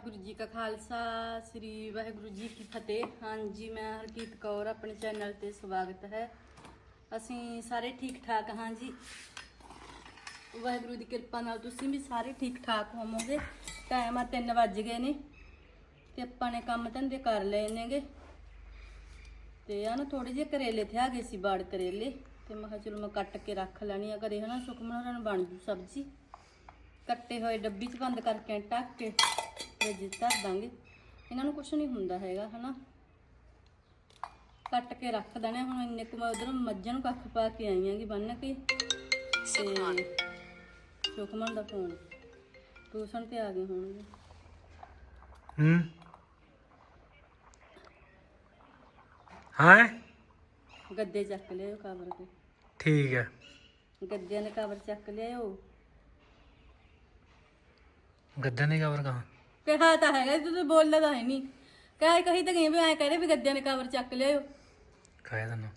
ਵਾਹਿਗੁਰੂ ਜੀ ਕਾ ਖਾਲਸਾ, ਸ੍ਰੀ ਵਾਹਿਗੁਰੂ ਜੀ ਕੀ ਫਤਿਹ। ਹਾਂਜੀ, ਮੈਂ ਹਰਕੀਤ ਕੌਰ, ਆਪਣੇ ਚੈਨਲ ਤੇ ਸਵਾਗਤ ਹੈ। ਅਸੀਂ ਸਾਰੇ ਠੀਕ ਠਾਕ ਹਾਂ ਜੀ ਵਾਹਿਗੁਰੂ ਦੀ ਕਿਰਪਾ ਨਾਲ ਤੁਸੀਂ ਵੀ ਸਾਰੇ ਠੀਕ ਠਾਕ ਹੋਵੋਗੇ। ਟਾਈਮ ਆ 3 ਵੱਜ ਗਏ ਨੇ ਤੇ ਆਪਾਂ ਨੇ ਕੰਮ ਧੰਦੇ ਕਰ ਲਏ ਨੇਗੇ। ਤੇ ਆ ਨਾ ਥੋੜੇ ਜਿਹੇ ਕਰੇਲੇ ਤੇ ਆ ਗਏ ਸੀ ਬਾੜ ਕਰੇਲੇ। ਤੇ ਮੈਂ ਕਿਹਾ ਚਲੋ ਮੈਂ ਕੱਟ ਕੇ ਰੱਖ ਲੈਣੀ ਆ ਘਰੇ, ਹਨਾ, ਸੁਖਮਨ ਹੋਰਾਂ ਨੂੰ ਬਣ ਜੂ ਸਬਜ਼ੀ। ਕੱਟੇ ਹੋਏ ਡੱਬੀ 'ਚ ਬੰਦ ਕਰਕੇ ਟੱਕ ਕੇ। ਫ੍ਰਿਜ 'ਚ ਧਰ ਦਾਂਗੇ। ਇਹਨਾਂ ਨੂੰ ਕੁਝ ਨਹੀਂ ਹੁੰਦਾ ਹੈਗਾ ਹਨਾ। ਕੱਟ ਕੇ ਰੱਖ ਦੇਣੇ ਹੁਣ ਇੰਨੇ ਕੁ ਮੈਂ ਉਧਰੋਂ ਮੱਝਾਂ ਨੂੰ ਕੱਖ ਪਾ ਕੇ ਆਈ ਆਂਗੀ ਬੰਨ ਕੇ। ਤੇ ਸੁਖਮਨ ਦਾ ਫੋਨ। ਟਿਊਸ਼ਨ ਤੇ ਆ ਗਏ ਹੋਣਗੇ। ਹੂੰ। ਹਾਂ? ਗੱਦੇ ਚੱਕ ਲਿਆਓ ਕਵਰ ਤੇ। ਠੀਕ ਹੈ ਗੱਦਿਆਂ ਦੇ ਕਵਰ ਚੱਕ ਲਿਆਓ ਗੱਦਾਂ ਦੇ ਕਵਰ ਕਹਾਂ? ਕਿਹਾ ਤਾਂ ਹੈਗਾ ਸੀ, ਤੁਸੀਂ ਬੋਲਦਾ ਤਾਂ ਹੈ ਨਹੀਂ। ਕਹਿ ਕਹੀ ਤਾਂ ਗਈ ਵੀ ਐ ਕਹਦੇ ਵੀ ਗੱਦਿਆਂ ਦੇ ਕਵਰ ਚੱਕ ਲਿਆਓ ਕਾਇਆ ਤੈਨੂੰ।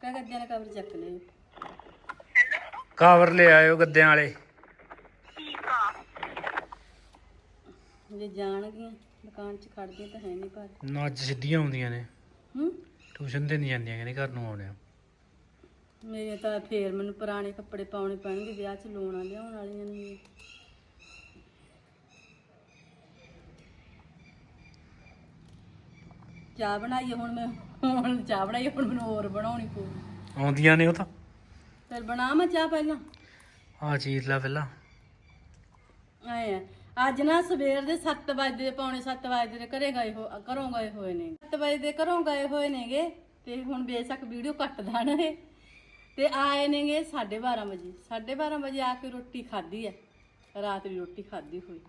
ਕਹਿ ਗੱਦਿਆਂ ਦੇ ਕਵਰ ਚੱਕ ਲਿਆਓ ਕਵਰ ਲੈ ਆਇਓ ਗੱਦਿਆਂ ਵਾਲੇ। ਜੇ ਜਾਣਗੀਆਂ ਦੁਕਾਨ 'ਚ ਖੜਦੀਆਂ ਤਾਂ ਹੈ ਨਹੀਂ ਪਰ। ਨਾ ਅੱਜ ਸਿੱਧੀਆਂ ਆਉਂਦੀਆਂ ਨੇ। ਹੂੰ? ਟਿਊਸ਼ਨ ਤੇ ਨਹੀਂ ਜਾਂਦੀਆਂ ਕਹਿੰਦੇ ਘਰ ਨੂੰ ਆਉਣੇ ਆ। ਮੇਰੇ ਤਾਂ ਫੇਰ ਮੈਨੂੰ ਪੁਰਾਣੇ ਕੱਪੜੇ ਪਾਉਣੇ ਪੈਣਗੇ ਵਿਆਹ 'ਚ ਲੋਣਾ ਲਿਆਉਣ ਵਾਲੀਆਂ ਨੇ। ਚਾਹ ਬਣਾਈਏ ਹੁਣ ਮੈਂ ਹੁਣ ਚਾਹ ਬਣਾਈਏ ਹੁਣ ਮੈਨੂੰ ਹੋਰ ਬਣਾਉਣੀ ਪਊ ਆਉਂਦੀਆਂ ਨੇ ਉਹ ਤਾਂ? ਫਿਰ ਬਣਾ ਮੈਂ ਚਾਹ ਪਹਿਲਾਂ? ਆ ਚੀਰ ਲਾ ਪਹਿਲਾਂ। ਆਏ ਅੱਜ ਨਾ ਸਵੇਰ ਦੇ 7 ਵਜੇ ਦੇ ਪੌਣੇ 7 ਵਜੇ ਦੇ ਘਰੇ ਗਏ ਹੋ ਘਰੋਂ ਗਏ ਹੋਏ ਨੇ 7 ਵਜੇ ਦੇ ਘਰੋਂ ਗਏ ਹੋਏ ਨੇਗੇ ਤੇ ਹੁਣ ਬੇਸ਼ੱਕ ਵੀਡੀਓ ਕੱਟ ਦੇਣ ਇਹ। ਤੇ ਆਏ ਨੇਗੇ 12:30 ਵਜੇ। 12:30 ਵਜੇ ਆ ਕੇ ਰੋਟੀ ਖਾਧੀ ਐ। ਰਾਤ ਦੀ ਰੋਟੀ ਖਾਧੀ ਹੋਈ।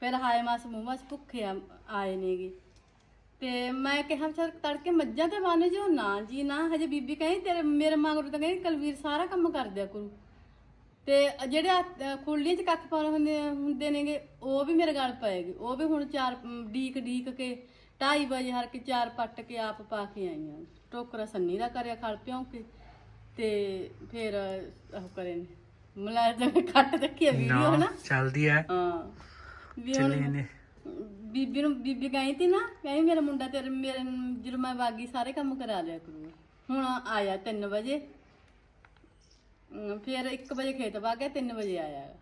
ਫਿਰ ਹਾਏ ਮਾਸ ਮੂੰਹ ਮਾਸ ਭੁੱਖੇ ਆ- ਆਏ ਨੇਗੇ। ਤੇ ਮੈਂ ਕਿਹਾ ਚਲ ਤੜਕੇ ਮੱਝਾਂ ਤੇ ਬੰਨ ਜੋ ਨਾ ਜੀ ਨਾ ਹਜੇ ਬੀਬੀ ਕਹਿੰਦੀ ਤੇਰੇ ਮੇਰੇ ਮਗਰੋਂ ਤਾਂ ਕਹਿੰਦੀ ਕਲਵੀਰ ਸਾਰਾ ਕੰਮ ਕਰ ਦਿਆ ਕਰੂ। ਤੇ ਜਿਹੜੇ ਆਹ, ਅਹ, ਖੁਰਲੀਆਂ 'ਚ ਕੱਖ ਪਾਉਣੇ ਹੁੰਦੇ ਹੁੰਦੇ ਨੇਗੇ ਉਹ ਵੀ ਮੇਰੇ ਗਲ ਪਏਗੇ। ਉਹ ਵੀ ਹੁਣ ਚਾਰ ਅਮ, ਡੀਕ ਡੀਕ ਕੇ 2:30 ਵਜੇ ਹਰ ਕੇ ਚਾਰ ਪੱਟ ਕੇ ਆਪ ਪਾ ਕੇ ਆਈਆਂ। ਟੋਕਰਾ ਸੰਨੀ ਦਾ ਕਰਿਆ ਖਲ ਪਿਉਂ ਕੇ। ਤੇ ਫਿਰ ਉਹ ਕਰੇ ਨੇ। ਮਲਾਜਮ ਕੱਟ ਰੱਖੀ ਵੀਡੀਓ ਹਨਾ? ਚੱਲਦੀ ਐ ਹਾਂ। ਵੀ ਹੁਣ ਚੱਲੀ ਨੇ। ਬੀਬੀ ਨੂੰ ਬੀਬੀ ਕਹੀ ਤੀ ਨਾ ਕਹੀ ਮੇਰਾ ਮੁੰਡਾ ਤੇਰੇ ਮੇਰੇ ਨੂੰ ਜਦੋਂ ਮੈਂ ਵਾਗੀ ਸਾਰੇ ਕੰਮ ਕਰਾ ਲਿਆ ਕਰੂਗਾ। ਹੁਣ ਆਇਆ 3 ਵਜੇ। ਅਮ, ਫਿਰ 1 ਵਜੇ ਖੇਤ ਵਾ ਗਿਆ 3 ਵਜੇ ਆਇਆ।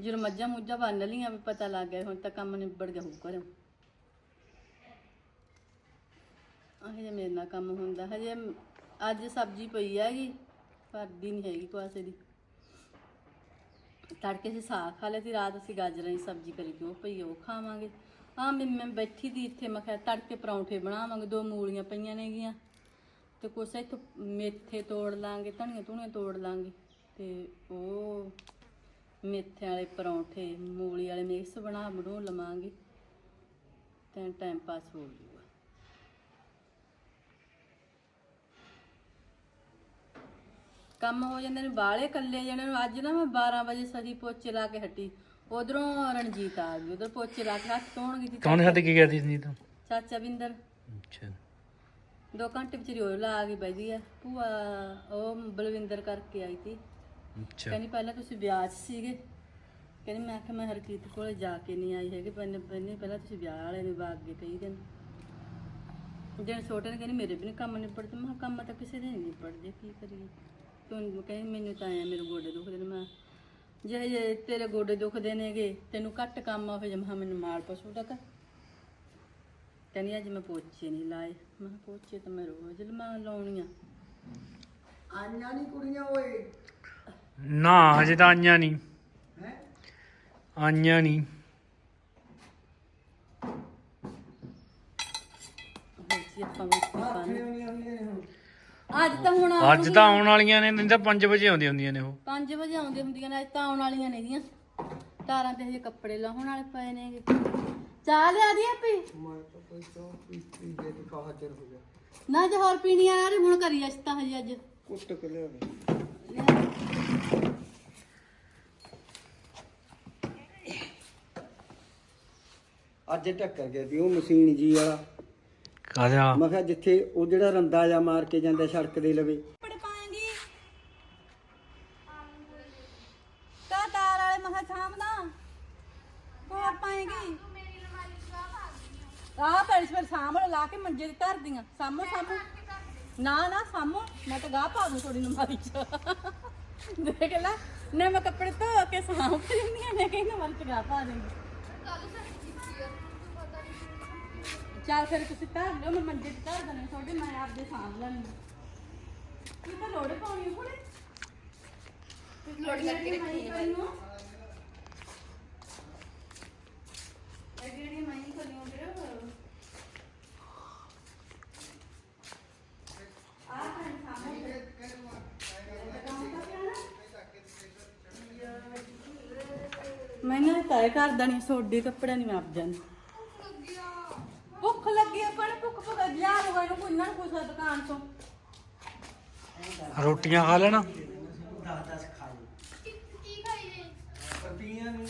ਜਦੋਂ ਮੱਝਾਂ ਮੁੱਝਾਂ ਬੰਨ ਲੀਆਂ ਵੀ ਪਤਾ ਲੱਗ ਗਿਆ ਹੁਣ ਤਾਂ ਕੰਮ ਨਿਬੜ ਗਿਆ ਹੋਊ ਘਰੋਂ। ਹਜੇ ਮੇਰੇ ਨਾਲ ਕੰਮ ਹੁੰਦਾ ਹਜੇ ਅੱਜ ਸਬਜ਼ੀ ਪਈ ਹੈਗੀ ਭਰਦੀ ਨਹੀਂ ਹੈਗੀ ਕੁਆਸੇ ਦੀ। ਤੜਕੇ ਸੀ ਸਾਗ ਖਾ ਲਿਆ ਸੀ, ਰਾਤ ਅਸੀਂ ਗਾਜਰਾਂ ਦੀ ਸਬਜ਼ੀ ਕਰੀ ਕਿ ਉਹ ਪਈ ਉਹ ਖਾਵਾਂਗੇ। ਆ ਮੈਂ ਮੈਂ ਬੈਠੀ ਦੀ ਇੱਥੇ, ਮੈਂ ਕਿਹਾ ਤੜਕੇ ਪਰੌਂਠੇ ਬਣਾਵਾਂਗੇ, ਦੋ ਮੂਲੀਆਂ ਪਈਆਂ ਨੇਗੀਆਂ। ਤੇ ਕੁਛ ਇੱਥੋਂ ਮੇਥੇ ਤੋੜ ਲਾਂਗੇ, ਧਨੀਆ ਧੁਣੀਆਂ ਤੋੜ ਲਾਂਗੇ, ਤੇ ਉਹ ਮੇਥੇ ਵਾਲੇ ਪਰੌਂਠੇ, ਮੂਲੀ ਵਾਲੇ ਮਿਕਸ ਬਣਾ, ਬਣੂ ਲਵਾਂਗੇ, ਤੇ ਟਾਈਮ ਪਾਸ ਹੋ ਜੂਗਾ ਕੰਮ ਹੋ ਜਾਂਦੇ ਨੇ ਬਾਲੇ ਕੱਲੇ ਜਣੇ ਨੂੰ ਅੱਜ ਨਾ ਮੈਂ 12 ਵਜੇ ਸਹੀ ਪੋਚੇ ਲਾ ਕੇ ਹਟੀ। ਉਧਰੋਂ ਰਣਜੀਤ ਆ ਗਈ ਉਧਰ ਪੋਚੇ ਲਾ ਕੇ ਹੱਥ ਧੋਣ ਗਈ ਸੀ। ਕੌਣ ਹੱਥ ਕੀ ਕਰਦੀ ਸੀ ਤੂੰ ਚਾਚਾ ਬਿੰਦਰ। ਅੱਛਾ। ਦੋ ਘੰਟੇ ਵਿੱਚ ਰਿਓ ਲਾ ਆ ਗਈ ਬੈਦੀ ਆ। ਭੂਆ ਉਹ ਬਲਵਿੰਦਰ ਕਰਕੇ ਆਈ ਸੀ। ਅੱਛਾ। ਕਹਿੰਦੀ ਪਹਿਲਾਂ ਤੁਸੀਂ ਵਿਆਹ 'ਚ ਸੀਗੇ। ਕਹਿੰਦੀ ਮੈਂ ਕਿਹਾ ਮੈਂ ਹਰਕੀਤ ਕੋਲੇ ਜਾ ਕੇ ਨਹੀਂ ਆਈ ਹੈਗੀ ਪਹਿਲੇ ਪਹਿਲੇ ਪਹਿਲਾਂ ਤੁਸੀਂ ਵਿਆਹ ਵਾਲੇ ਦੇ ਬਾਗ ਗਏ ਕਈ ਦਿਨ ਜਿਹੜੇ ਛੋਟੇ ਨੇ ਕਹਿੰਦੀ ਮੇਰੇ ਵੀ ਨਹੀਂ ਕੰਮ ਨਿਬੜਦੇ ਮੈਂ ਕਿਹਾ ਕੰਮ ਤਾਂ ਕਿਸੇ ਦੇ ਨਹੀਂ ਨਿਬੜਦੇ ਕੀ ਕਰੀਏ। ਤੂੰ ਕਹਿੰਦੀ ਮੈਨੂੰ ਤਾਂ ਆਇਆ ਮੇਰੇ ਗੋਡੇ ਦੁਖਦੇ ਨੇ। ਮੈਂ ਜੇ ਜੇ ਤੇਰੇ ਗੋਡੇ ਦੁਖਦੇ ਨੇਗੇ ਤੈਨੂੰ ਘੱਟ ਕੰਮ ਆ। ਫਿਰ ਮੈਂ ਮੈਨੂੰ ਮਾਲ ਪਸ਼ੂ ਕਰ ਕਹਿੰਦੀ ਅੱਜ ਮੈਂ ਪੋਚੇ ਨਹੀਂ ਲਾਏ। ਮੈਂ ਕਿਹਾ ਪੋਚੇ ਤਾਂ ਮੈਂ ਰੋਜ਼ ਲਮਾ ਲਾਉਣੀ ਆ। ਆਈਆਂ ਨਹੀਂ ਕੁੜੀਆਂ ਓਏ। ਨਾ ਹਜੇ ਤਾਂ ਆਈਆਂ ਨਹੀਂ ਹੈ? ਆਈਆਂ ਨਹੀਂ ਜੀ ਆਪਾਂ ਵੀ ਕੀ ਆਖੇ ਪਾਣੀ ਨੇ ਹੁਣ। ਅੱਜ ਤਾਂ ਹੁਣ ਅੱਜ ਤਾਂ ਆਉਣ ਵਾਲੀਆਂ ਨੇ ਨਹੀਂ ਤਾਂ 5 ਵਜੇ ਆਉਂਦੀਆਂ ਹੁੰਦੀਆਂ ਨੇ ਉਹ। 5 ਵਜੇ ਆਉਂਦੀਆਂ ਹੁੰਦੀਆਂ ਨੇ ਅੱਜ ਤਾਂ ਆਉਣ ਵਾਲੀਆਂ ਨੇ ਦੀਆਂ ਤਾਰਾਂ ਤੇ ਹਜੇ ਕੱਪੜੇ ਲਾਉਣ ਵਾਲੇ ਪਏ ਨੇਗੇ। ਚਾਹ ਲਿਆ ਦੀ ਆਪੀ? ਮੈਂ ਤਾਂ ਕੋਈ ਚਾਹ ਪੀਤੀ ਜੇ ਤੇ ਕਹਾ ਹਾਜ਼ਰ ਹੋ ਗਿਆ ਨਾ ਜੇ ਹੋਰ ਪੀਣੀ ਆ ਰਹੀ ਹੁਣ ਕਰੀ ਤਾਂ ਹਜੇ ਅੱਜ। ਕੁੱਟ ਕੇ ਲਿਆ ਅੱਜ ਟੱਕਰ ਗਿਆ ਸੀ ਉਹ ਮਸ਼ੀਨ ਜੀ ਵਾਲਾ। ਕਾਹਦਾ ਮੈਂ ਕਿਹਾ ਜਿੱਥੇ ਉਹ ਜਿਹੜਾ ਰੰਦਾ ਜਾ ਮਾਰ ਕੇ ਜਾਂਦਾ ਸੜਕ ਦੇ ਲਵੇ। ਕੱਪੜੇ ਪਾਏਂਗੀ ਕਾ ਮਹਾ ਸਾਹਮਣਾ। ਹੋਰ ਪਾਏਗੀ। ਆ ਪੈਸ ਫਿਰ ਸਾਹਮਣੇ ਲਾ ਕੇ ਮੰਜੇ ਤੇ ਧਰ ਦੀਆਂ ਸਾਹਮਣੇ ਸਾਹਮਣੇ। ਨਾ ਨਾ ਸਾਹਮਣੇ। ਮੈਂ ਤਾਂ ਗਾਹ ਪਾ ਦੂੰ ਥੋੜੀ ਨਮਾਰੀ ਚ। ਦੇਖ ਲੈ। ਨੇ ਮੈਂ ਕੱਪੜੇ ਧੋ ਕੇ ਸਾਹਮਣੇ ਦਿੰਦੀਆਂ ਨੇ ਕਹਿੰਦਾ ਮਰ ਚ ਗਾਹ ਪਾ ਦੇਂਗੀ। ਚੱਲ ਫਿਰ ਤੁਸੀਂ ਧਰ ਲਿਓ ਮੈਂ ਮੰਜੇ ਤੇ ਧਰ ਦਣੇ ਤੁਹਾਡੇ ਮੈਂ ਆਪਦੇ ਸਾਂਭ ਲੈਣੀ ਇਹ ਤਾਂ ਲੋੜੇ ਪਾਉਣੀ ਹੁਣੇ ਲੋੜ ਕਰਕੇ ਰੱਖੀ ਹੈ ਇਹ ਜਿਹੜੀ ਮੈਂ ਹੀ ਕਰੀਆਂ ਵੀਰੇ? ਆ ਤਾਂ ਸਾਹਮਣੇ। ਮੈਨੂੰ ਤਾਂ ਘਰ ਦਾ ਨਹੀਂ ਸੋਡੀ ਕੱਪੜੇ ਨਹੀਂ ਮਾਪ ਜਾਂਦੇ ਭੁੱਖ ਲੱਗੀ ਆ ਪਰ ਭੁੱਖ ਭੁੱਖ ਲਿਆ ਦੁਕਾਨ ਤੋਂ। ਰੋਟੀਆਂ ਖਾ ਲੈਣਾ? 10 10 ਖਾ ਲਓ ਕੀ ਖਾਈਏ ਪਤੀਆਂ ਨੂੰ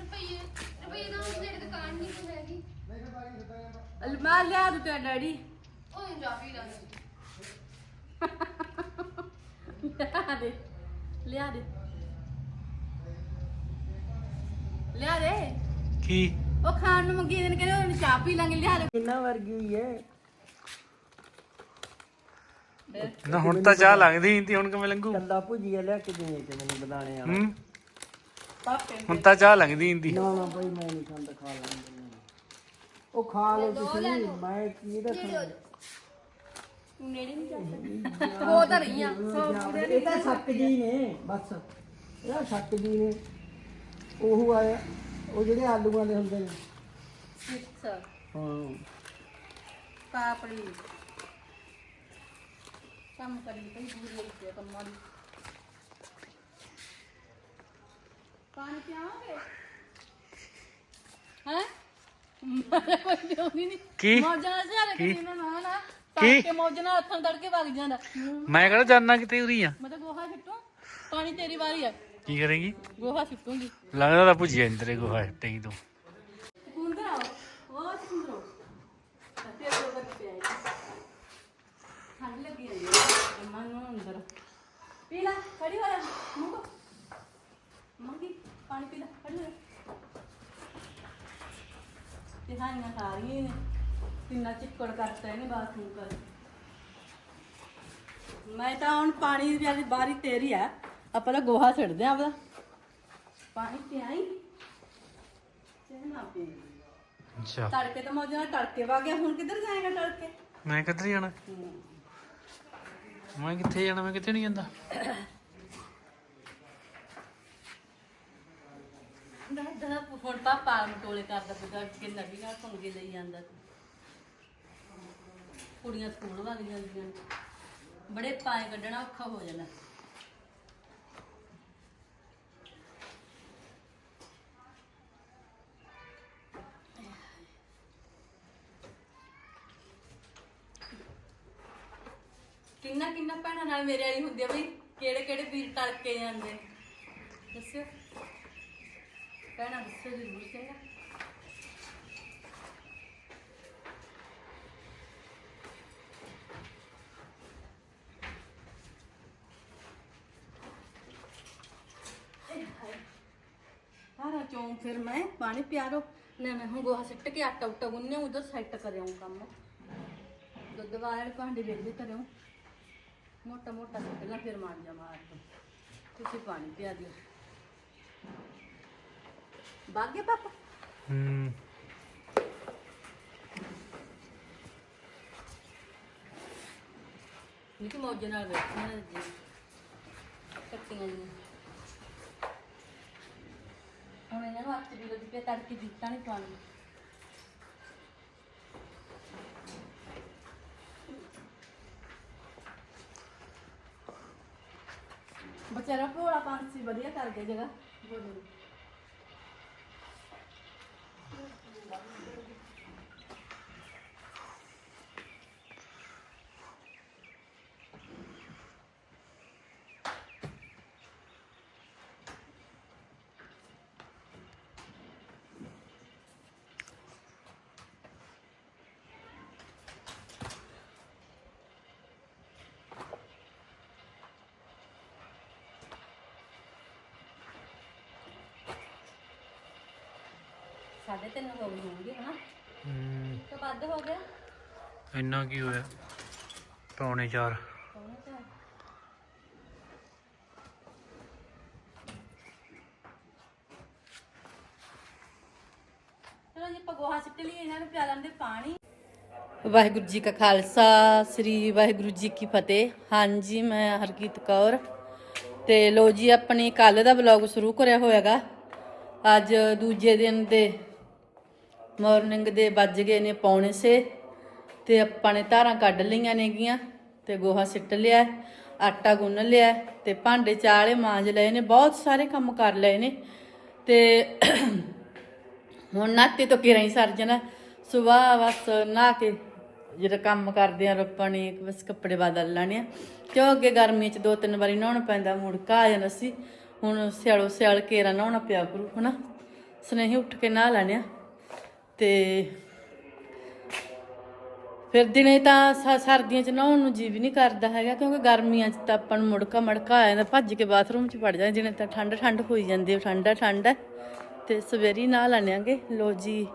ਰੁਪਈਏ ਰੁਪਈਏ ਦਾ ਜਿਹੜੀ ਦੁਕਾਨ ਨਹੀਂ ਕੋਈ ਹੈਗੀ। ਅਲਮਾ ਲਿਆ ਦੂ ਡੈਡੀ। ਉਹ ਜਾ ਵੀ ਲਾ ਲਿਆ ਦੇ ਲਿਆ ਦੇ। ਲਿਆ ਦੇ। ਕੀ? ਉਹ ਖਾਣ ਨੂੰ ਮੰਗੀ ਦਿਨ ਕਹਿੰਦੇ ਉਹਨੂੰ ਚਾਹ ਪੀ ਲਾਂਗੇ ਲਿਆ ਦੇ। ਕਿੰਨਾ ਵਰਗੀ ਹੋਈ ਹੈ। ਨਾ ਹੁਣ ਤਾਂ ਚਾਹ ਲੱਗਦੀ ਨਹੀਂ ਤੀ ਹੁਣ ਕਿਵੇਂ ਲੰਘੂ? ਕੱਲਾ ਭੁਜੀਆ ਲਿਆ ਕੇ ਦੇਣੇ ਤੇ ਮੈਨੂੰ ਬਦਾਣੇ ਆ ਹੂੰ? ਹੁਣ ਤਾਂ ਚਾਹ ਲੱਗਦੀ ਨਹੀਂ ਤੀ। ਨਾ ਨਾ ਭਾਈ ਮੈਂ ਨਹੀਂ ਖਾਂਦਾ ਖਾ ਲਾਂਗੇ ਉਹ ਖਾ ਲਓ ਤੁਸੀਂ ਮੈਂ ਕੀ ਰੱਖਣਾ? ਨੇੜੇ ਨਹੀਂ ਜਾਂਦਾ ਉਹ ਤਾਂ ਰਹੀਆਂ ਸੋ ਇਹ ਤਾਂ ਸੱਕ ਜੀ ਨੇ ਬਸ। ਇਹ ਸੱਕ ਜੀ ਨੇ। ਉਹ ਆਇਆ ਉਹ ਜਿਹੜੇ ਆਲੂਆਂ ਦੇ ਹੁੰਦੇ ਨੇ। ਸਿਕਸ ਹਾਂ। ਪਾਪੜੀ। ਕੰਮ ਕਰੀ ਪਈ ਪੂਰੀ ਇੱਥੇ ਕੰਮਾਂ ਦੀ ਪਾਣੀ ਪਿਆਓਗੇ ਹੈ? ਮੈਂ ਕੋਈ ਦਿਉਂਦੀ ਨਹੀਂ ਕੀ? ਮੌਜਾਂ ਨਾਲ ਸਿਆਰੇ ਕਰੀ ਨਾ ਨਾ। ਨਾ ਕੀ? ਕੇ ਮੌਜਾਂ ਨਾਲ ਹੱਥਾਂ ਤੜਕੇ ਵਗ ਜਾਂਦਾ। ਮੈਂ ਕਿਹੜਾ ਜਾਣਾ ਕਿਤੇ ਉਰੀ ਆ? ਮੈਂ ਤਾਂ ਗੋਹਾ ਸਿੱਟੂ। ਪਾਣੀ ਤੇਰੀ ਵਾਰੀ ਆ। ਕੀ ਕਰੇਗੀ? ਗੋਹਾ ਸਿੱਟੂਗੀ। ਲੱਗਦਾ ਤਾਂ ਭੁਜੀਆ ਇੰਦਰੇ ਕੋ ਹੈ ਟਈ ਤੋਂ ਕੁੰਦਰ ਆਓ ਉਹ ਸੁੰਦਰੋ ਤੇ ਉਹ ਬੱਤ ਪਿਆ ਹੈ ਠੰਡ ਲੱਗੀ ਰਹੀ ਹੈ ਅੰਮਾ ਨੂੰ ਅੰਦਰ ਪੀ ਲੈ ਖੜੀ ਹੋ ਜਾ ਮੁੰਗੋ ਮੰਗੀ ਪਾਣੀ ਪੀ ਲੈ ਖੜੀ ਹੋ ਜਾ ਤੇ ਹਾਂ ਨਾ। ਸਾਰੀਆਂ ਨੇ ਕਿੰਨਾ ਚਿੱਕੜ ਕਰਤਾ ਇਹਨੇ ਬਾਥਰੂਮ ਕਰ ਮੈਂ ਤਾਂ ਹੁਣ ਪਾਣੀ ਦੀ ਬਾਰੀ ਤੇਰੀ ਆ। ਆਪਾਂ ਤਾਂ ਗੋਹਾ ਛੱਡਦੇ ਆ ਆਪਦਾ। ਪਾਣੀ ਚਾਹਨਾ ਪੀ ਅੱਛਾ। ਤੜਕੇ ਤਾਂ ਮੌਜਾਂ ਤੜਕੇ ਵਾ ਗਿਆ। ਹੁਣ ਕਿੱਧਰ ਜਾਏਗਾ ਤੜਕੇ? ਮੈਂ ਕਿੱਧਰ ਜਾਣਾ? ਮੈਂ ਕਿੱਥੇ ਜਾਣਾ? ਮੈਂ ਕਿੱਥੇ ਨਹੀਂ ਜਾਂਦਾ? ਦਾਦਾ ਹੁਣ ਪਾਪਾ ਮਟੋਲੇ ਕਰਦਾ ਪਿਆ ਕਿ ਨਵੀਂ ਨਾਲ ਪੰਗੇ ਲਈ ਜਾਂਦਾ ਕੁੜੀਆਂ ਸਕੂਲ ਵਗ ਜਾਂਦੀਆਂ ਬੜੇ ਪਾਏ ਕੱਢਣਾ ਔਖਾ ਹੋ ਜਾਣਾ ਕਿੰਨਾ ਕਿੰਨਾ ਭੈਣਾਂ ਨਾਲ ਮੇਰੇ ਵਾਲੀ ਹੁੰਦੀ ਆ ਬਈ? ਕਿਹੜੇ ਕਿਹੜੇ ਵੀਰ ਟਲਕੇ ਜਾਂਦੇ? ਦੱਸਿਓ। ਭੈਣਾਂ ਦੱਸੋ ਜ਼ਰੂਰ ਚੰਗਾ। ਸਾਰਾ ਚੋਂ ਫਿਰ ਮੈਂ ਪਾਣੀ ਪਿਆਰੋ ਲੈ ਮੈਂ ਹੁਣ ਗੋਹਾ ਸਿੱਟ ਕੇ ਆਟਾ ਉਟਾ ਗੁੰਨਿਆ, ਉਧਰ ਸੈੱਟ ਕਰਿਆ ਕੰਮ। ਦੁੱਧ ਵਾਲੇ ਭਾਂਡੇ ਵੇਲੇ ਕਰਿਆ ਮੋਟਾ ਮੋਟਾ ਸਿੱਟ ਲਾ, ਫਿਰ ਮਾਰ ਜਾ ਮਾਰ ਦੋ ਤੁਸੀਂ ਪਾਣੀ ਪਿਆ ਦਿਓ। ਬਾਗੇ ਪਾਪਾ? ਹੂੰ। ਨਿੱਕੀ ਮੌਜ ਨਾਲ ਬੈਠੀਆਂ ਨੇ ਜੀ। ਕੱਟੀਆਂ ਜੀ ਹੁਣ ਇਹਨਾਂ ਨੂੰ ਹੱਥ ਵੀ ਲੱਗੀ ਪਿਆ ਤੜਕੇ ਦਿੱਤਾ ਨਹੀਂ ਪਾਣੀ। ਬਚਾਰਾ ਭੋਲਾ ਪੰਛੀ ਵਧੀਆ ਕਰ ਗਿਆ ਜਗ੍ਹਾ। ਗੋਡੇ ਸਾਢੇ ਤਿੰਨ ਹੋ ਗਏ ਹੋਣਗੇ ਹਨਾ? ਹੂੰ। ਤੇ ਵੱਧ ਹੋ ਗਿਆ? ਇੰਨਾ ਕੀ ਹੋਇਆ? ਪੌਣੇ 4 ਪੌਣੇ ਚਾਰ। ਚਲੋ ਜੀ ਪਗੋਹਾ ਸਿੱਟ ਲਈ ਇਹਨਾਂ ਨੂੰ ਪਿਆ ਲੈਂਦੇ ਪਾਣੀ। ਵਾਹਿਗੁਰੂ ਜੀ ਕਾ ਖਾਲਸਾ ਸ੍ਰੀ ਵਾਹਿਗੁਰੂ ਜੀ ਕੀ ਫਤਿਹ। ਹਾਂਜੀ ਮੈਂ ਹਰਕੀਤ ਕੌਰ। ਤੇ ਲੋ ਜੀ ਆਪਣੀ ਕੱਲ ਦਾ ਵਲੌਗ ਸ਼ੁਰੂ ਕਰਿਆ ਹੋਇਆਗਾ। ਅੱਜ ਦੂਜੇ ਦਿਨ ਦੇ ਮਾਰਨਿੰਗ ਦੇ ਵੱਜ ਗਏ ਨੇ ਪੌਣੇ ਸੇ ਤੇ ਆਪਾਂ ਨੇ ਧਾਰਾਂ ਕੱਢ ਲਈਆਂ ਨੇਗੀਆਂ ਤੇ ਗੋਹਾ ਸਿੱਟ ਲਿਆ, ਆਟਾ ਗੁੰਨ ਲਿਆ ਹੈ ਤੇ ਭਾਂਡੇ ਚਾਲੇ ਮਾਂਜ ਲਏ ਨੇ, ਬਹੁਤ ਸਾਰੇ ਕੰਮ ਕਰ ਲਏ ਨੇ ਤੇ ਹੁਣ ਨਾਤੇ ਤੋਂ ਕਿਰਾਂ ਹੀ ਸਰ ਜਾਣਾ ਸਵੇਰ ਬਸ ਨਹਾ ਕੇ ਜਿਹੜਾ ਕੰਮ ਕਰਦੇ ਆ ਰੱਪਾ ਨੇ ਬਸ ਕੱਪੜੇ ਬਦਲ ਲੈਣੇ ਆ, ਕਿਉਂ ਅੱਗੇ ਗਰਮੀ ਚ ਦੋ ਤਿੰਨ ਵਾਰੀ ਨਹਾਉਣਾ ਪੈਂਦਾ, ਮੁੜਕਾ ਆ ਜਾਂਦਾ ਸੀ, ਹੁਣ ਸਿਆਲੋ ਸਿਆਲ ਕੇਰਾ ਨਹਾਉਣਾ ਪਿਆ ਕਰੂ, ਹਨਾ, ਸਨੇਹੀ ਉੱਠ ਕੇ ਨਹਾ ਲੈਣੇ ਆ। ਤੇ ਫਿਰ ਦਿਨੇ ਤਾਂ ਸਰਦੀਆਂ ਚ ਨਹਾਉਣ ਨੂੰ ਜੀ ਵੀ ਨਹੀਂ ਕਰਦਾ ਹੈਗਾ, ਕਿਉਂਕਿ ਗਰਮੀਆਂ ਚ ਤਾਂ ਆਪਾਂ ਨੂੰ ਮੁੜਕਾ ਮੜਕਾ ਆ ਜਾਂਦਾ, ਭੱਜ ਕੇ ਬਾਥਰੂਮ ਚ ਵੜ ਜਾਂਦੇ, ਦਿਨੇ ਤਾਂ ਠੰਡ ਠੰਡ ਹੋਈ ਜਾਂਦੀ ਹੈ, ਠੰਡਾ ਠੰਡ ਹੈ। ਤੇ ਸਵੇਰੀ ਨਹਾ ਲੈਣਾਂਗੇ ਲੋ ਜੀ।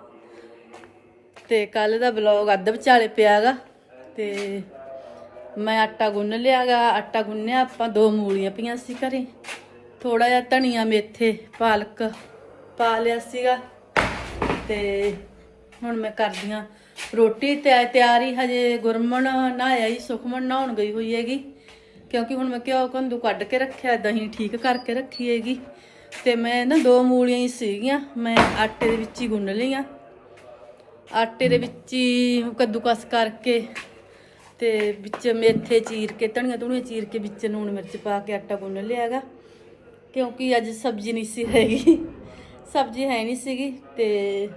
ਤੇ ਕੱਲ ਦਾ ਬਲੌਗ ਅੱਧ ਵਿਚਾਲੇ ਪਿਆਗਾ ਤੇ ਮੈਂ ਆਟਾ ਗੁੰਨ ਲਿਆਗਾ ਆਟਾ ਗੁੰਨਿਆ, ਆਪਾਂ ਦੋ ਮੂਲੀਆਂ ਪਈਆਂ ਸੀ ਘਰੇ। ਥੋੜਾ ਜਿਹਾ ਧਨੀਆ ਮੇਥੇ, ਪਾਲਕ ਪਾ ਲਿਆ ਸੀਗਾ। ਤੇ ਹੁਣ ਮੈਂ ਕਰਦੀ ਹਾਂ ਰੋਟੀ ਤੇ ਤਿਆਰੀ ਹਜੇ ਗੁਰਮਨ ਨਹਾਇਆ ਹੀ ਸੁਖਮਨ ਨਹਾਉਣ ਗਈ ਹੋਈ ਹੈਗੀ। ਕਿਉਂਕਿ ਹੁਣ ਮੈਂ ਘਿਓ ਕੰਦੂ ਕੱਢ ਕੇ ਰੱਖਿਆ, ਦਹੀਂ ਠੀਕ ਕਰਕੇ ਰੱਖੀ ਹੈਗੀ। ਤੇ ਮੈਂ ਨਾ ਦੋ ਮੂਲੀਆਂ ਹੀ ਸੀਗੀਆਂ, ਮੈਂ ਆਟੇ ਦੇ ਵਿੱਚ ਹੀ ਗੁੰਨ ਲਈਆਂ। ਆਟੇ ਦੇ ਵਿੱਚ ਹੀ ਕੱਦੂਕਸ ਕਰਕੇ ਤੇ ਵਿੱਚ ਮੇਥੇ ਚੀਰ ਕੇ, ਧਨੀਆ ਧੁਣੀਆਂ ਚੀਰ ਕੇ ਵਿੱਚ ਲੂਣ ਮਿਰਚ ਪਾ ਕੇ ਆਟਾ ਗੁੰਨ ਲਿਆਗਾ। ਕਿਉਂਕਿ ਅੱਜ ਸਬਜ਼ੀ ਨਹੀਂ ਸੀ ਹੈਗੀ, ਸਬਜ਼ੀ ਹੈ ਨਹੀਂ ਸੀਗੀ ਤੇ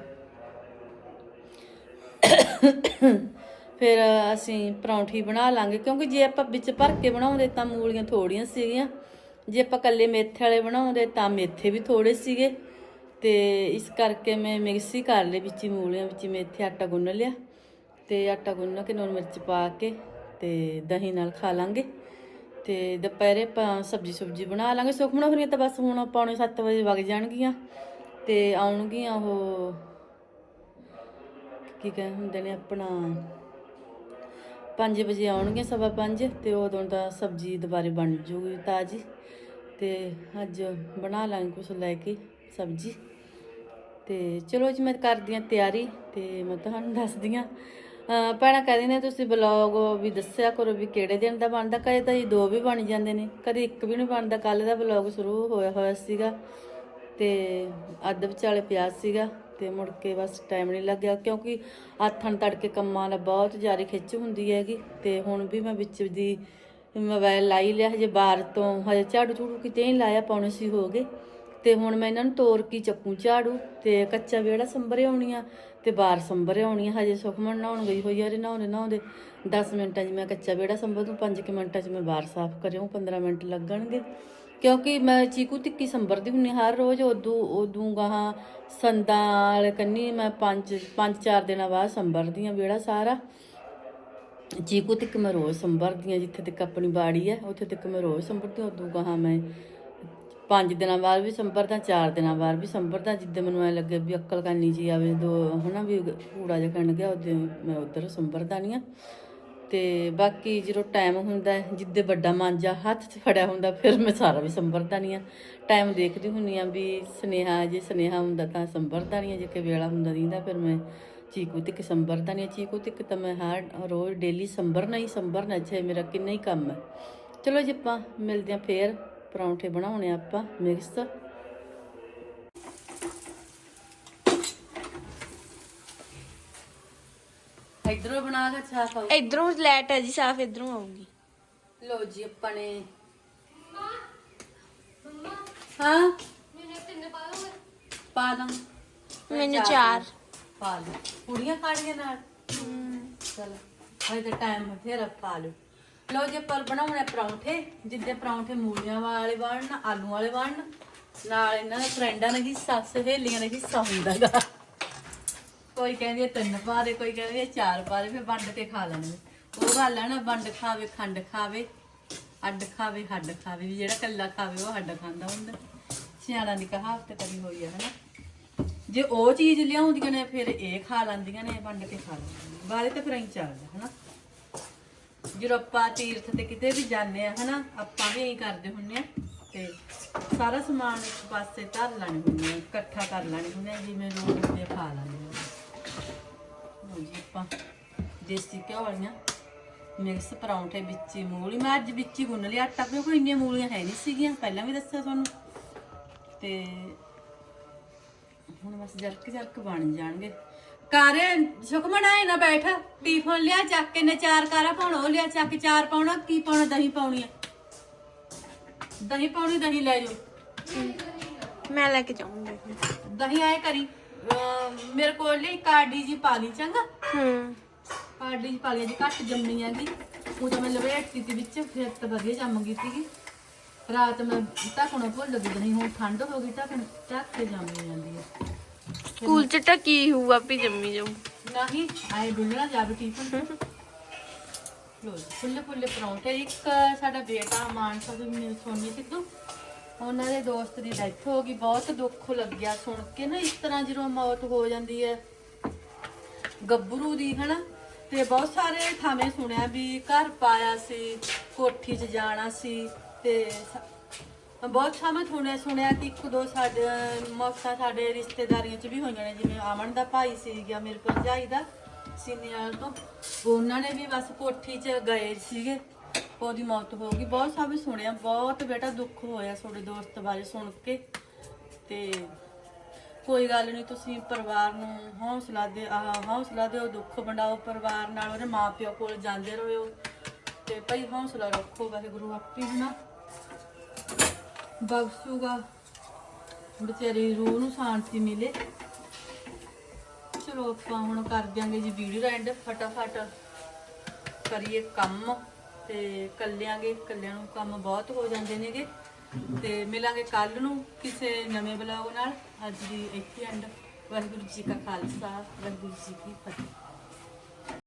ਫਿਰ ਅਸੀਂ ਪਰੌਂਠੀ ਬਣਾ ਲਾਂਗੇ, ਕਿਉਂਕਿ ਜੇ ਆਪਾਂ ਵਿੱਚ ਭਰ ਕੇ ਬਣਾਉਂਦੇ ਤਾਂ ਮੂਲੀਆਂ ਥੋੜੀਆਂ ਸੀਗੀਆਂ। ਜੇ ਆਪਾਂ ਕੱਲੇ ਮੇਥੇ ਵਾਲੇ ਬਣਾਉਂਦੇ ਤਾਂ ਮੇਥੇ ਵੀ ਥੋੜੇ ਸੀਗੇ। ਤੇ ਇਸ ਕਰਕੇ ਮੈਂ ਮਿਕਸ ਹੀ ਕਰ ਲਏ ਵਿੱਚ ਹੀ ਮੂਲੀਆਂ, ਵਿੱਚ ਮੇਥੇ, ਆਟਾ ਗੁੰਨ ਲਿਆ। ਤੇ ਆਟਾ ਗੁੰਨ ਕੇ ਨੂਣ ਮਿਰਚ ਪਾ ਕੇ ਤੇ ਦਹੀਂ ਨਾਲ ਖਾ ਲਾਂਗੇ। ਤੇ ਦੁਪਹਿਰੇ ਆਪਾਂ ਸਬਜੀ ਸੁਬਜੀ ਬਣਾ ਲਾਂਗੇ। ਸੁਖਮਣਾ ਹੋਣੀਆਂ ਤਾਂ ਬਸ ਹੁਣ ਪੌਣੇ 7 ਵਜੇ ਵਗ ਜਾਣਗੀਆਂ। ਤੇ ਆਉਣਗੀਆਂ ਉਹ ਕੀ ਕਹਿੰਦੇ ਹੁੰਦੇ ਨੇ ਆਪਣਾ 5 ਵਜੇ ਆਉਣਗੀਆਂ ਸਵਾ 5 ਤੇ ਉਦੋਂ ਦਾ ਸਬਜੀ ਦੁਬਾਰੇ ਬਣ ਜੂਗੀ ਤਾਜੀ ਤੇ ਅੱਜ ਬਣਾ ਲਾਂਗੇ ਕੁਛ ਲੈ ਕੇ ਸਬਜੀ। ਤੇ ਚਲੋ ਜੀ, ਮੈਂ ਕਰਦੀ ਹਾਂ ਤਿਆਰੀ ਤੇ ਮੈਂ ਤੁਹਾਨੂੰ ਦੱਸਦੀ ਹਾਂ। ਅਹ ਭੈਣਾਂ ਕਹਿੰਦੇ ਨੇ ਤੁਸੀਂ ਬਲੌਗ ਵੀ ਦੱਸਿਆ ਕਰੋ ਵੀ ਕਿਹੜੇ ਦਿਨ ਦਾ ਬਣਦਾ, ਕਦੇ ਤਾਂ ਜੀ ਦੋ ਵੀ ਬਣ ਜਾਂਦੇ ਨੇ, ਕਦੇ ਇੱਕ ਵੀ ਨਹੀਂ ਬਣਦਾ। ਕੱਲ ਦਾ ਬਲੌਗ ਸ਼ੁਰੂ ਹੋਇਆ ਹੋਇਆ ਸੀਗਾ ਤੇ ਅੱਧ ਵਿਚਾਲੇ ਪਿਆ ਸੀਗਾ। ਤੇ ਮੁੜ ਕੇ ਬਸ ਟਾਈਮ ਨਹੀਂ ਲੱਗਿਆ, ਕਿਉਂਕਿ ਆਥਣ ਤੜਕੇ ਕੰਮਾਂ ਨਾਲ ਬਹੁਤ ਜ਼ਿਆਦਾ ਖਿੱਚ ਹੁੰਦੀ ਹੈਗੀ ਤੇ ਹੁਣ ਵੀ ਮੈਂ ਵਿੱਚ ਦੀ ਮੋਬਾਈਲ ਲਾਈ ਲਿਆ, ਹਜੇ ਬਾਹਰ ਤੋਂ ਹਜੇ ਝਾੜੂ ਝੂੜੂ ਕਿਤੇ ਨਹੀਂ ਲਾਇਆ, ਪੌਣੇ ਸੀ ਹੋ ਗਏ ਤੇ ਹੁਣ ਮੈਂ ਇਹਨਾਂ ਨੂੰ ਤੋਰ ਕੇ ਚੱਕੂ ਝਾੜੂ ਤੇ ਕੱਚਾ ਵਿਹੜਾ ਸੰਭਰੇ ਆਉਣੀ ਆ ਤੇ ਬਾਹਰ ਸੰਭਰੇ ਆ, ਹਜੇ ਸੁਖਮਨ ਨਹਾਉਣ ਗਈ ਹੋਈ ਆ ਰੇ ਨਹਾਉਂਦੇ ਨਹਾਉਂਦੇ 10 ਮਿੰਟਾਂ 'ਚ ਮੈਂ ਕੱਚਾ ਵਿਹੜਾ ਸੰਭਰ ਦੂੰ 5 ਮਿੰਟਾਂ 'ਚ ਮੈਂ ਬਾਹਰ ਸਾਫ਼ ਕਰਿਓ 15 ਮਿੰਟ ਲੱਗਣਗੇ ਕਿਉਂਕਿ ਮੈਂ ਚੀਕੂ ਤਿੱਕੀ ਸੰਭਰਦੀ ਹੁੰਨੀ ਹਰ ਰੋਜ਼, ਉਦੋਂ ਉਦੋਂ ਗਾਹਾਂ ਸੰਦਾਂ ਵਾਲੇ ਕੰਨੀ ਮੈਂ ਪੰਜ ਪੰਜ, ਚਾਰ ਦਿਨਾਂ ਬਾਅਦ ਸੰਭਰਦੀ ਆ ਵਿਹੜਾ ਸਾਰਾ। ਚੀਕੂ ਤਿੱਕ ਮੈਂ ਰੋਜ਼ ਸੰਭਰਦੀ ਆ ਜਿੱਥੇ ਤੱਕ ਆਪਣੀ ਬਾੜੀ ਹੈ, ਉੱਥੇ ਤੱਕ ਮੈਂ ਰੋਜ਼ ਸੰਭਰਦੀ ਹਾਂ, ਉਦੋਂ ਗਾਹਾਂ ਮੈਂ ਪੰਜ ਦਿਨਾਂ ਬਾਅਦ ਵੀ ਸੰਭਰਦਾ, ਚਾਰ ਦਿਨਾਂ ਬਾਅਦ ਵੀ ਸੰਭਰਦਾ, ਜਿੱਦੇ ਮੈਨੂੰ ਐ ਲੱਗੇ ਵੀ ਅਕਲ ਕਰਨੀ ਜੀ ਆਵੇ, ਦੋ, ਹਨਾ ਵੀ ਕੂੜਾ ਜਿਹਾ ਖੰਡ ਗਿਆ ਉਹਦੇ ਮੈਂ ਉਧਰ ਸੰਭਰਦਾ ਨਹੀਂ ਆ ਤੇ ਬਾਕੀ ਜਦੋਂ ਟਾਈਮ ਹੁੰਦਾ ਹੈ, ਜਿੱਦੇ ਵੱਡਾ ਮਾਂਜਾ ਹੱਥ 'ਚ ਫੜਿਆ ਹੁੰਦਾ ਫਿਰ ਮੈਂ ਸਾਰਾ ਵੀ ਸੰਭਰਦਾ ਨਹੀਂ ਆ ਟਾਈਮ ਦੇਖਦੀ ਹੁੰਨੀ ਆ ਵੀ ਸਨੇਹਾ ਜੇ ਸਨੇਹਾ ਹੁੰਦਾ ਤਾਂ ਸੰਭਰਦਾ ਨਹੀਂ ਆ ਜੇ ਕਿ ਵੇਲਾ ਹੁੰਦਾ ਰਹਿੰਦਾ ਫਿਰ ਮੈਂ ਚੀਕੂ ਤਿੱਕ ਸੰਭਰਦਾ ਨਹੀਂ ਆ। ਚੀਕੂ ਤਿੱਕ ਤਾਂ ਮੈਂ ਹਰ ਰੋਜ਼ ਡੇਲੀ ਸੰਭਰਨਾ ਹੀ ਸੰਭਰਨਾ ਚਾਹੇ ਮੇਰਾ ਕਿੰਨਾ ਹੀ ਕੰਮ ਹੈ ਚਲੋ ਜੀ ਆਪਾਂ ਮਿਲਦੇ ਹਾਂ ਫੇਰ ਪਰੌਂਠੇ ਬਣਾਉਣੇ ਆਪਾਂ ਮਿਕਸ ਇਧਰੋਂ ਬਣਾ ਕੇ ਛਾਪ ਆਓ ਇਧਰੋਂ ਲੈਟ ਹੈ ਜੀ ਸਾਫ਼ ਇਧਰੋਂ ਆਉਂਗੀ ਲੋ ਜੀ ਆਪਾਂ ਨੇ ਮੰਮਾ। ਹਾਂ? ਮੈਨੂੰ ਤਿੰਨ ਪਾ ਦੋ ਪਾ ਦਾਂ ਮੈਨੂੰ ਚਾਰ। ਪਾ ਲਓ ਕੁੜੀਆਂ ਖਾਣੀਆਂ ਨਾਲ? ਚਲੋ ਹਜੇ ਤਾਂ ਟਾਈਮ ਬਥੇਰਾ ਪਾ ਲਓ ਲੋ ਜੀ ਪਰ ਬਣਾਉਣੇ ਪਰੌਂਠੇ। ਜਿੱਦੇ ਪਰੌਂਠੇ ਮੂਲੀਆਂ ਵਾਲੇ ਬਣਨ ਆਲੂ ਵਾਲੇ ਬਣਨ ਨਾਲ ਇਹਨਾਂ ਦੇ ਫਰੈਂਡਾਂ ਨੇ ਹਿੱਸਾ ਸਹੇਲੀਆਂ ਨੇ ਹਿੱਸਾ ਹੁੰਦਾਗਾ ਕੋਈ ਕਹਿੰਦੀ ਹੈ ਤਿੰਨ ਪਾ ਦੇ, ਕੋਈ ਕਹਿੰਦੀ ਹੈ ਚਾਰ ਪਾ ਦੇ, ਫਿਰ ਵੰਡ ਕੇ ਖਾ ਲੈਣਗੇ। ਉਹ ਗੱਲ ਹੈ ਨਾ, ਵੰਡ ਖਾਵੇ, ਖੰਡ ਖਾਵੇ, ਅੱਡ ਖਾਵੇ, ਹੱਡ ਖਾਵੇ, ਵੀ ਜਿਹੜਾ ਕੱਲਾ ਖਾਵੇ ਉਹ ਹੱਡ ਖਾਂਦਾ ਹੁੰਦਾ। ਸਿਆਣਾ ਦੀ ਕਹਾਵਤ ਕਰੀ ਹੋਈ ਹੈ ਹਨਾ? ਜੇ ਉਹ ਚੀਜ਼ ਲਿਆਉਂਦੀਆਂ ਨੇ, ਫਿਰ ਇਹ ਖਾ ਲੈਂਦੀਆਂ ਨੇ, ਵੰਡ ਕੇ ਖਾ ਲੈਂਦੀਆਂ ਨੇ। ਬਾਰੇ ਤਾਂ ਫਿਰ ਐਂ ਚੱਲਦਾ, ਹਨਾ? ਜਦੋਂ ਆਪਾਂ ਤੀਰਥ ਤੇ ਕਿਤੇ ਵੀ ਜਾਂਦੇ ਆ, ਹਨਾ? ਆਪਾਂ ਵੀ ਐਂ ਕਰਦੇ ਹੁੰਨੇ ਆ ਤੇ ਸਾਰਾ ਸਮਾਨ ਇੱਕ ਪਾਸੇ ਧਰ ਲੈਣੇ ਹੁੰਦੇ ਆ, ਇਕੱਠਾ ਕਰ ਲੈਣੇ ਹੁੰਦੇ ਆ, ਜਿਵੇਂ ਲੋਕ ਹੁੰਦੇ ਖਾ ਲੈਂਦੇ ਆ। ਲਓ ਜੀ ਆਪਾਂ ਦੇਸੀ ਘਿਓ ਵਾਲੀਆਂ ਮਿਕਸ ਪਰੌਂਠੇ ਵਿੱਚ ਮੂਲੀ ਮੈਂ ਅੱਜ ਵਿੱਚ ਹੀ ਗੁੰਨ ਲਿਆ ਆਟਾ ਕਿਉਂਕਿ ਇੰਨੀਆਂ ਮੂਲੀਆਂ ਹੈ ਨਹੀਂ ਸੀਗੀਆਂ ਪਹਿਲਾਂ ਵੀ ਦੱਸਿਆ ਤੁਹਾਨੂੰ। ਤੇ ਹੁਣ ਬਸ ਜਰਕ ਜਰਕ ਬਣ ਜਾਣਗੇ। ਕਾਰੇ ਸੁਖਮਣ ਆਏ ਨਾ ਬੈਠ। ਟੀਫਨ ਲਿਆ ਚੱਕ ਕੇ ਨੇ ਚਾਰ ਕਾਰਾ ਪਾਉਣਾ ਉਹ ਲਿਆ ਚੱਕ ਚਾਰ ਪਾਉਣਾ ਕੀ ਪਾਉਣਾ ਦਹੀਂ ਪਾਉਣੀ ਆ ਦਹੀਂ ਪਾਉਣੀ ਦਹੀਂ ਲੈ ਜਾਓ। ਮੈਂ ਲੈ ਕੇ ਜਾਊਂਗੀ। ਦਹੀਂ ਆਏ ਕਰੀ। ਮੇਰੇ ਕੋਲ ਲਈ ਕਾਰਡੀ ਜੀ ਪਾ ਲਈ ਚੰਗਾ? ਹੂੰ। ਕਾਰਡੀ ਜੀ ਪਾ ਲਈ ਜੀ ਘੱਟ ਜੰਮੀ ਆਗੀ ਉਹ ਤਾਂ ਮੈਂ ਲਵੇਟਤੀ ਸੀ ਵਿੱਚ ਫਿਰ ਤਾਂ ਵਧੀਆ ਜੰਮ ਗਈ ਸੀਗੀ। ਰਾਤ ਮੈਂ ਢੱਕਣਾ ਭੁੱਲ ਗਈ ਦਹੀਂ ਹੁਣ ਠੰਡ ਹੋ ਗਈ ਢੱਕਣ ਢੱਕ ਕੇ ਜੰਮ ਜਾਂਦੀ ਹੈ ਸਕੂਲ ਚ ਟਕੀ ਹੋਊ ਆਪੀ ਜੰਮੀ ਜਾਊ। ਨਹੀਂ ਆਏ ਡੁੱਲਣਾ ਜਾਵੇ ਟੀਫਨ ਲੋ ਫੁੱਲੇ ਫੁੱਲੇ ਪਰੌਂਠੇ ਇੱਕ ਸਾਡਾ ਬੇਟਾ ਮਾਨਸਾ ਤੋਂ ਮੇਰੇ ਸੋਨੀ ਸਿੱਧੂ। ਉਹਨਾਂ ਦੇ ਦੋਸਤ ਦੀ ਡੈਥ ਹੋ ਗਈ, ਬਹੁਤ ਦੁੱਖ ਲੱਗਿਆ ਸੁਣ ਕੇ ਨਾ, ਇਸ ਤਰ੍ਹਾਂ ਜਦੋਂ ਮੌਤ ਹੋ ਜਾਂਦੀ ਹੈ। ਗੱਭਰੂ ਦੀ, ਹਨਾ? ਤੇ ਬਹੁਤ ਸਾਰੇ ਥਾਵੇਂ ਸੁਣਿਆ ਵੀ ਘਰ ਪਾਇਆ ਸੀ, ਕੋਠੀ 'ਚ ਜਾਣਾ ਸੀ ਤੇ ਸ- ਬਹੁਤ ਥਾਵੇਂ ਸੁਣਿਆ ਸੁਣਿਆ ਕਿ ਇੱਕ ਦੋ ਸਾਡੇ, ਮੌਤਾਂ ਸਾਡੇ ਰਿਸ਼ਤੇਦਾਰੀਆਂ 'ਚ ਵੀ ਹੋਈਆਂ ਨੇ, ਜਿਵੇਂ ਅਮਨ ਦਾ ਭਾਈ ਸੀ ਗਿਆ, ਮੇਰੇ ਭਰਜਾਈ ਦਾ ਸੀਨੀਅਰ ਤੋਂ। ਉਹਨਾਂ ਨੇ ਵੀ ਬਸ ਕੋਠੀ 'ਚ ਗਏ ਸੀਗੇ। ਉਹਦੀ ਮੌਤ ਹੋ ਗਈ। ਬਹੁਤ ਸਭ ਸੁਣਿਆ, ਬਹੁਤ ਬੇਟਾ ਦੁੱਖ ਹੋਇਆ ਤੁਹਾਡੇ ਦੋਸਤ ਬਾਰੇ ਸੁਣ ਕੇ। ਤੇ ਕੋਈ ਗੱਲ ਨਹੀਂ, ਤੁਸੀਂ ਪਰਿਵਾਰ ਨੂੰ ਹੌਸਲਾ ਦੇ ਹੌਸਲਾ ਦਿਓ, ਦੁੱਖ ਵੰਡਾਓ ਪਰਿਵਾਰ ਨਾਲ, ਉਹਦੇ ਮਾਪਿਓ ਕੋਲ ਜਾਂਦੇ ਰਹੋ। ਤੇ ਭਾਈ ਹੌਸਲਾ ਰੱਖੋ, ਵਾਹਿਗੁਰੂ ਆਪੇ ਨਾ ਬਖਸ਼ੂਗਾ। ਵਿਚਾਰੀ ਰੂਹ ਨੂੰ ਸ਼ਾਂਤੀ ਮਿਲੇ। ਚਲੋ ਆਪਾਂ ਹੁਣ ਕਰ ਦਿਆਂਗੇ ਜੀ ਵੀਡੀਓ ਦਾ ਐਂਡ। ਫਟਾਫਟ ਕਰੀਏ ਕੰਮ। ਤੇ ਕੱਲਿਆਂਗੇ, ਕੱਲਿਆਂ ਨੂੰ ਕੰਮ ਬਹੁਤ ਹੋ ਜਾਂਦੇ ਨੇਗੇ। ਤੇ ਮਿਲਾਂਗੇ ਕੱਲ ਨੂੰ ਕਿਸੇ ਨਵੇਂ ਬਲੌਗ ਨਾਲ। ਅੱਜ ਦੀ ਇੱਥੇ ਐਂਡ ਵਾਹਿਗੁਰੂ ਜੀ ਕਾ ਖਾਲਸਾ, ਵਾਹਿਗੁਰੂ ਜੀ ਕੀ ਫਤਿਹ।